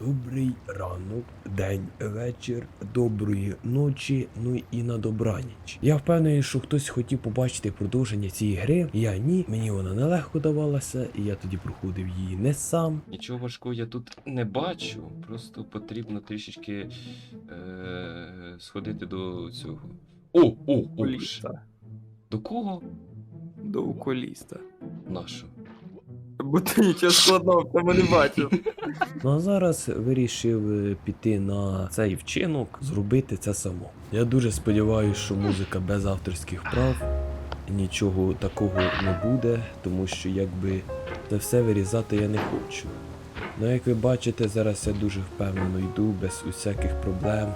Добрий ранок, день, вечір, доброї ночі, ну і на добраніч. Я впевнений, що хтось хотів побачити продовження цієї гри. Я ні, мені вона нелегко давалася, і я тоді проходив її не сам. Нічого важкого я тут не бачу. Просто потрібно трішечки е- сходити до цього. О, о, о! До кого? До окуліста. Нашу. Бо ти нічого складного в цьому не бачив. Ну а зараз вирішив е, піти на цей вчинок, зробити це само. Я дуже сподіваюся, що музика без авторських прав. Нічого такого не буде, тому що якби це все вирізати я не хочу. Ну як ви бачите, зараз я дуже впевнено йду, без усяких проблем.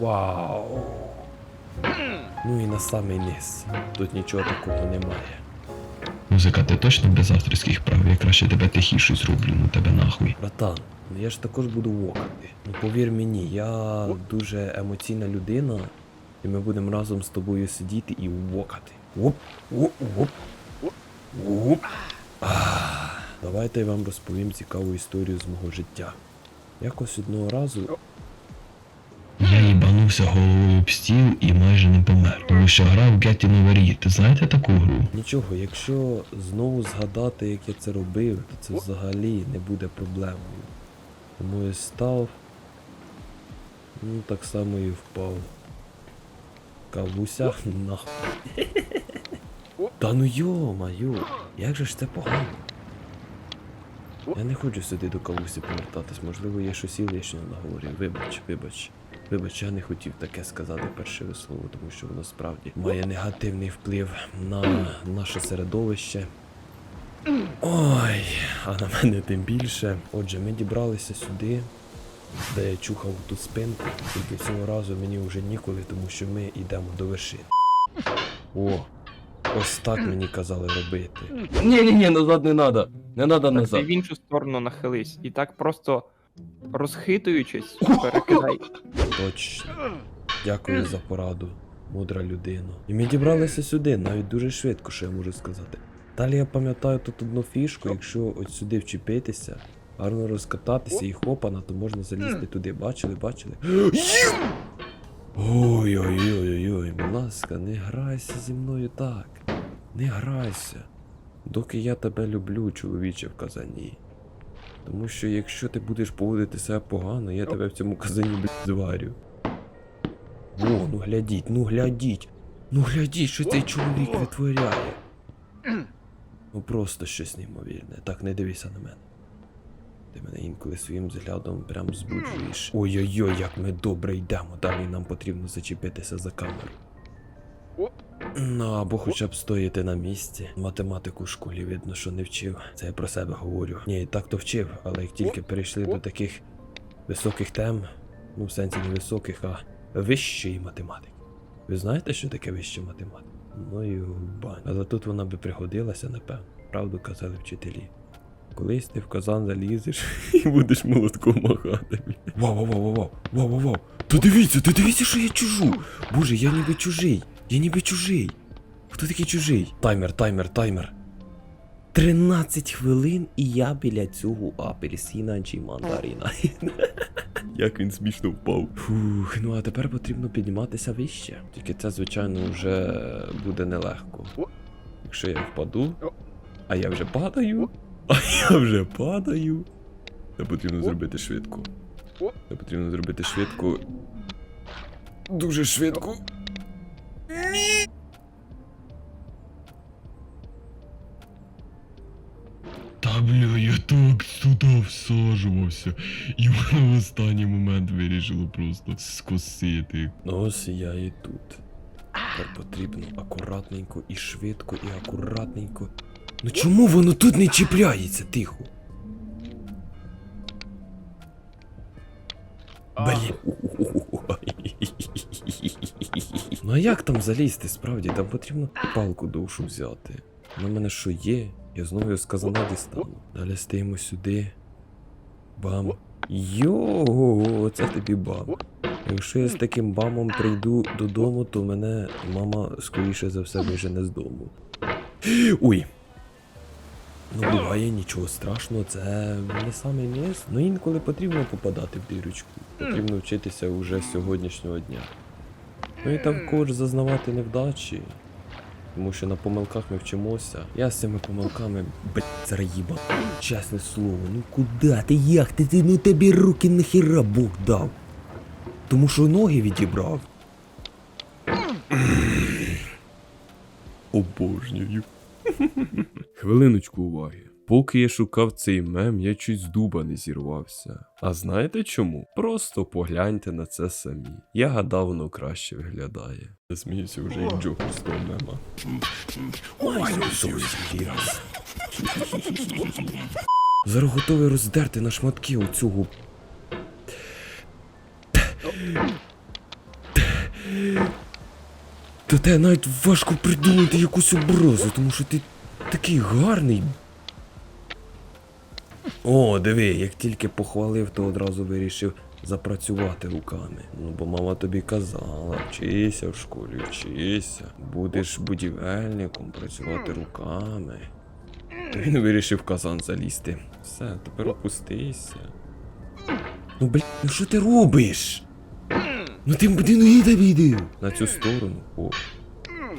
Вау! Ну і на самий низ. Тут нічого такого немає. Музика, ти точно без авторських прав? Я краще тебе тихіше зроблю, ну тебе нахуй. Братан, ну я ж також буду вокати. Ну повір мені, я дуже емоційна людина, і ми будемо разом з тобою сидіти і вокати. Оп, оп, оп, оп. Давайте я вам розповім цікаву історію з мого життя. Якось одного разу Я їбанувся головою об стіл і майже не помер, тому що грав Getting Over It. Знаєте таку гру? Нічого, якщо знову згадати, як я це робив, то це взагалі не буде проблемою. Тому я став, ну так само і впав. Кавуся нахуй. Та ну йо-майо, як же ж це погано? Я не хочу сюди до кавусі повертатись, можливо, я щось і лишнього наговорив. Вибач, вибач. Вибач, я не хотів таке сказати перше слово, тому що воно справді має негативний вплив на наше середовище. Ой, а на мене тим більше. Отже, ми дібралися сюди, де я чухав ту спинку, тільки цього разу мені вже ніколи, тому що ми йдемо до вершини. О, ось так мені казали робити. Ні, ні, ні, назад не треба. Не треба Так ти в іншу сторону нахились. І так просто розхитуючись, перекидай. Точно. Дякую за пораду, мудра людина. І ми дібралися сюди, навіть дуже швидко, що я можу сказати. Далі я пам'ятаю тут одну фішку, якщо от сюди вчепитися, гарно розкататися і хопана, то можна залізти туди. Бачили, бачили? Ой-ой-ой-ой, будь ласка, не грайся зі мною так. Не грайся. Доки я тебе люблю, чоловіче в казані. Тому що якщо ти будеш поводити себе погано, я тебе в цьому казані блядь, зварю. О, ну глядіть, ну глядіть. Ну глядіть, що цей чоловік витворяє. Ну просто щось неймовірне. Так, не дивися на мене. Ти мене інколи своїм взглядом прям збуджуєш. Ой-ой-ой, як ми добре йдемо. Далі нам потрібно зачепитися за камеру. Ну, або хоча б стояти на місці. Математику в школі видно, що не вчив. Це я про себе говорю. Ні, так то вчив, але як тільки перейшли до таких високих тем, ну в сенсі не високих, а вищої математики. Ви знаєте, що таке вища математика? Ну і в баню. Але тут вона би пригодилася, напевно. Правду казали вчителі. Колись ти в казан залізеш і будеш молотком махати. Вау, вау, вау, вау, вау, вау, вау, вау. Та дивіться, ти дивіться, що я чужу. Боже, я ніби чужий. Я ніби чужий. Хто такий чужий? Таймер, таймер, таймер. 13 хвилин і я біля цього апельсина чи мандарина. Як він смішно впав. Фух, ну а тепер потрібно підніматися вище. Тільки це, звичайно, вже буде нелегко. Якщо я впаду, а я вже падаю, а я вже падаю. Це потрібно зробити швидко. Це потрібно зробити швидко. Дуже швидко. Та бля, я так сюди всаджувався. І в останній момент вирішило просто скосити. Ну ось я і тут. Тепер потрібно акуратненько і швидко, і акуратненько. Ну чому воно тут не чіпляється, тихо? Блін. Ну а як там залізти, справді? Там потрібно палку довшу взяти. На мене що є? Я знову його з казана дістану. Далі стаємо сюди. Бам. Йо, це тобі бам. Якщо я з таким бамом прийду додому, то мене мама скоріше за все вижене з дому. Ой. Ну, буває нічого страшного, це не саме низ. Ну інколи потрібно попадати в дирочку. Потрібно вчитися уже з сьогоднішнього дня. Ну і також зазнавати невдачі. Тому що на помилках ми вчимося. Я з цими помилками, блядь, зараз. Чесне слово, ну куди ти як ти, ти ну тобі руки нахіра Бог дав. Тому що ноги відібрав. Обожнюю. Хвилиночку уваги. Поки я шукав цей мем, я чуть з дуба не зірвався. А знаєте чому? Просто погляньте на це самі. Я гадав, воно краще виглядає. Я сміюся вже як джокер з того мема. Зараз готовий роздерти на шматки оцього. Та те навіть важко придумати якусь образу, тому що ти такий гарний. О, диви, як тільки похвалив, то одразу вирішив запрацювати руками. Ну, бо мама тобі казала, вчися в школі, вчися. Будеш будівельником працювати руками. То він вирішив казан залізти. Все, тепер опустися. Ну, блядь, ну що ти робиш? Ну ти ноги тобі На цю сторону. О.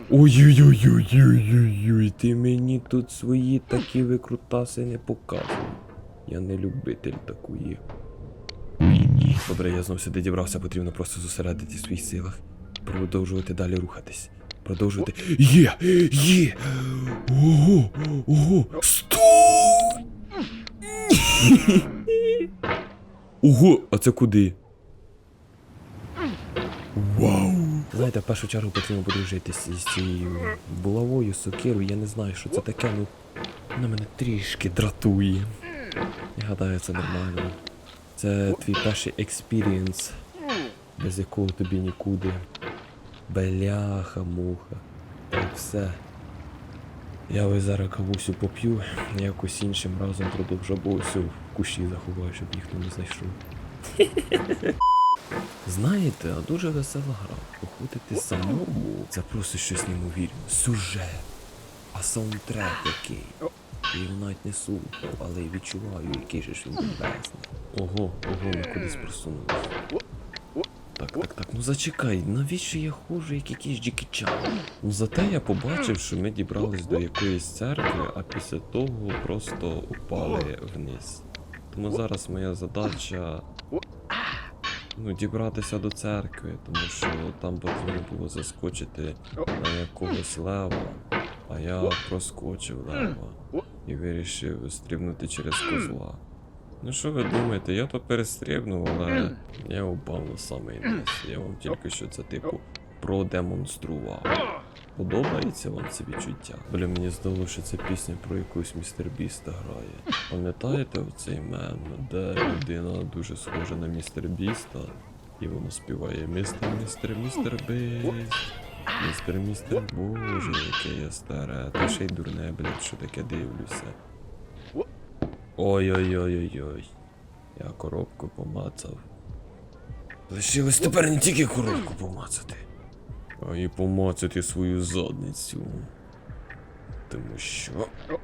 Ой-ой-ой-ой-ой-ой, ти мені тут свої такі викрутаси не показуй. Я не любитель такої. Добре, я знов сюди дібрався, потрібно просто зосередити в своїх силах. Продовжувати далі рухатись. Продовжувати. Є! Є! Ого! Ого! Стой! Ого! А це куди? Вау! Знаєте, в першу чергу потрібно подружитися з цією булавою, сокирою. Я не знаю, що це таке, ну вона мене трішки дратує. Я гадаю, це нормально. Це твій перший експірієнс, без якого тобі нікуди. Бляха, муха. Так все. Я ось зараз кавусю поп'ю, якось іншим разом продовжу, бо ось в кущі заховаю, щоб ніхто не знайшов. Знаєте, а дуже весела гра. Походити самому це просто щось неймовірне. Сюжет. А саундтрек який. Я його навіть не слухав, але відчуваю, який же ж він бомбезний. Ого, ого, ми кудись просунулися. Так, так, так, ну зачекай, навіщо я ходжу, як якийсь Джекі Ну зате я побачив, що ми дібрались до якоїсь церкви, а після того просто упали вниз. Тому зараз моя задача ну, дібратися до церкви, тому що там потрібно було заскочити на якогось лева, а я проскочив лева і вирішив стрибнути через козла. Ну що ви думаєте, я то перестрибнув, але я упав на самий низ. Я вам тільки що це типу продемонстрував. Подобається вам це відчуття? Бля, мені здалося, що це пісня про якусь містер Біста грає. Пам'ятаєте оцей мем, де людина дуже схожа на містер Біста, і воно співає Містер, містер, містер Біст. Містер, містер, боже, яке я стара. та ще й дурне, блядь, що таке дивлюся. Ой-ой-ой-ой-ой. Я коробку помацав. Лишилось тепер не тільки коробку помацати, а й помацати свою задницю. Тому що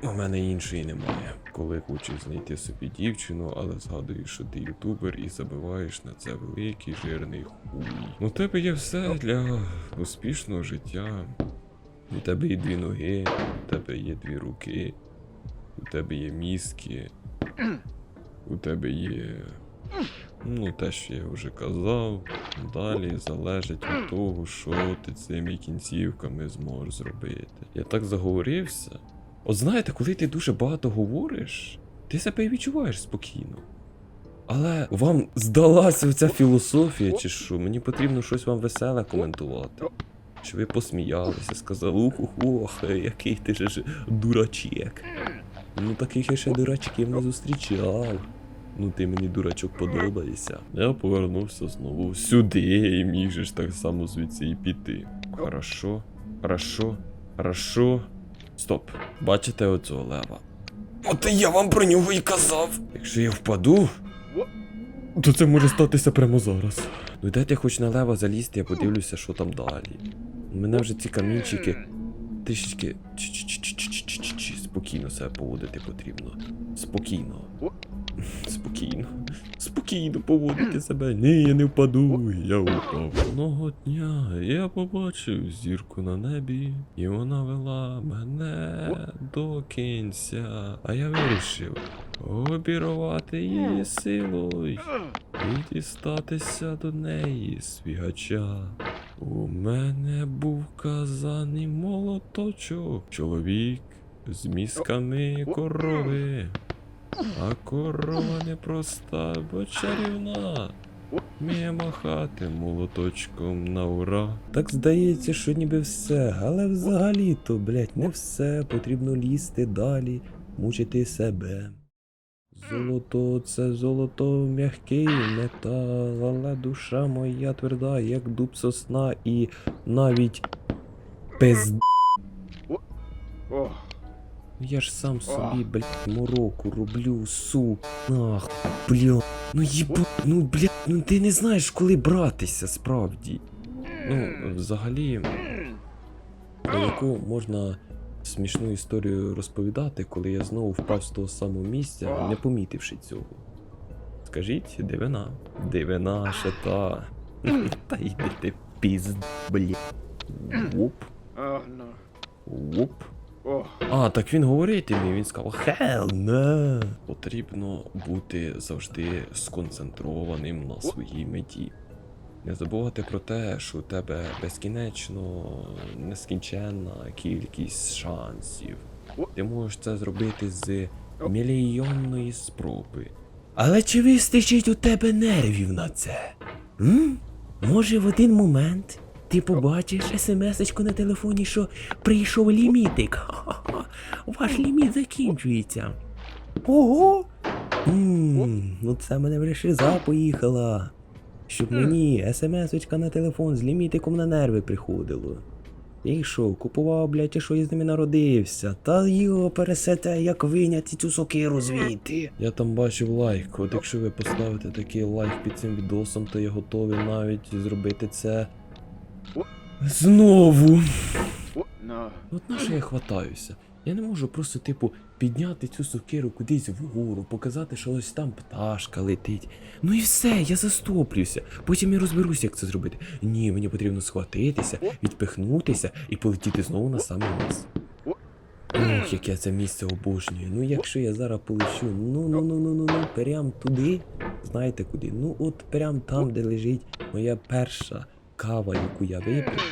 у мене іншої немає. Коли хочу знайти собі дівчину, але згадую, що ти ютубер і забиваєш на це великий жирний хуй. У тебе є все для успішного життя. У тебе є дві ноги, у тебе є дві руки, у тебе є мізки, у тебе є. Ну, те, що я вже казав, далі залежить від того, що ти цими кінцівками зможеш зробити. Я так заговорився. От знаєте, коли ти дуже багато говориш, ти себе і відчуваєш спокійно. Але вам здалася оця філософія, чи що? Мені потрібно щось вам веселе коментувати. Що ви посміялися, сказали, ух-ух, який ти ж дурачек. Ну таких я ще дурачків не зустрічав. Ну ти мені дурачок подобаєшся. Я повернувся знову сюди і міг же так само звідси і піти. Хорошо, хорошо, хорошо. Стоп. Бачите оцього лева? От я вам про нього і казав. Якщо я впаду, то це може статися прямо зараз. Ну дайте хоч на лева залізти, я подивлюся, що там далі. У Мене вже ці камінчики трішечки. Спокійно себе поводити потрібно. Спокійно. Спокійно. Спокійно поводити себе. Ні, я не впаду, я упав. Одного дня я побачив зірку на небі, і вона вела мене до кінця. А я вирішив обірвати її силою і дістатися до неї свігача. У мене був казаний молоточок, чоловік з мізками корови. А корова не проста, бо чарівна. Вміє махати молоточком на ура. Так здається, що ніби все, але взагалі-то, блять, не все. Потрібно лізти далі, мучити себе. Золото це золото, м'який метал, але душа моя тверда, як дуб сосна, і навіть пизд. Ну я ж сам собі, блядь, мороку роблю, су. Ах, бля. Ну їба, ну бля, ну ти не знаєш, коли братися, справді. Ну, взагалі, про яку можна смішну історію розповідати, коли я знову впав з того самого місця, не помітивши цього. Скажіть, дивина. Дивина ще та. Та йди ти пізд, бля. Вуп, Ох, ну. вуп. Ох. А, так він говорити мій, він сказав Hell no. Потрібно бути завжди сконцентрованим на своїй меті. Не забувати про те, що у тебе безкінечно нескінченна кількість шансів. Ти можеш це зробити з мільйонної спроби. Але чи вистачить у тебе нервів на це? М? Може, в один момент ти побачиш смс-очку на телефоні, що прийшов лімітик. Ваш ліміт закінчується. Ого! Ммм, ну це мене вже шиза поїхала. Щоб мені смс-очка на телефон з лімітиком на нерви приходило. І що, купував, блядь, і що я з ними народився. Та його пересете, як виняти цю сокиру звідти. Я там бачив лайк. От якщо ви поставите такий лайк під цим відосом, то я готовий навіть зробити це. Знову. Ну. От на що я хватаюся? Я не можу просто, типу, підняти цю сокиру кудись вгору, показати, що ось там пташка летить. Ну і все, я застоплюся. Потім я розберуся, як це зробити. Ні, мені потрібно схватитися, відпихнутися і полетіти знову на самий низ. Ох, яке це місце обожнюю. Ну якщо я зараз полечу, ну ну ну ну ну ну прям туди. Знаєте куди? Ну от прям там, де лежить моя перша кава, яку я випив.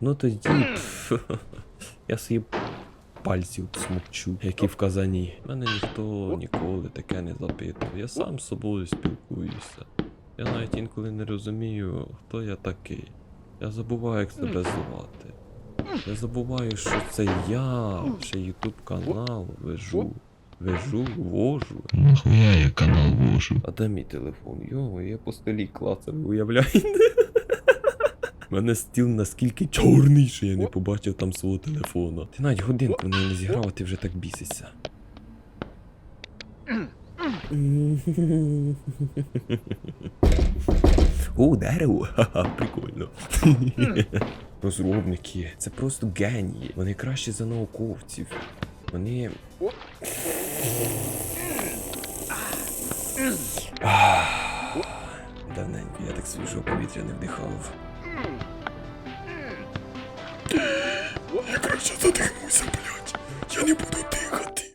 Ну тоді пф, я свої пальців смокчу, які в казані. Мене ніхто ніколи таке не запитував. Я сам з собою спілкуюся. Я навіть інколи не розумію, хто я такий. Я забуваю, як себе звати. Я забуваю, що це я, ще ютуб канал вежу. Вежу, вожу. Нахуя я канал вожу? А де мій телефон? Йо, я по столі клацав, уявляєте? У мене стіл наскільки чорний, що я не побачив там свого телефона. Ти навіть годинку в не зіграв, а ти вже так бісишся. О, дерево! Ха-ха, прикольно. Розробники, це просто генії. Вони кращі за науковців. Вони. Давненько я так свіжого повітря не вдихав. Я краще задихнуся, блядь. Я не буду дихати.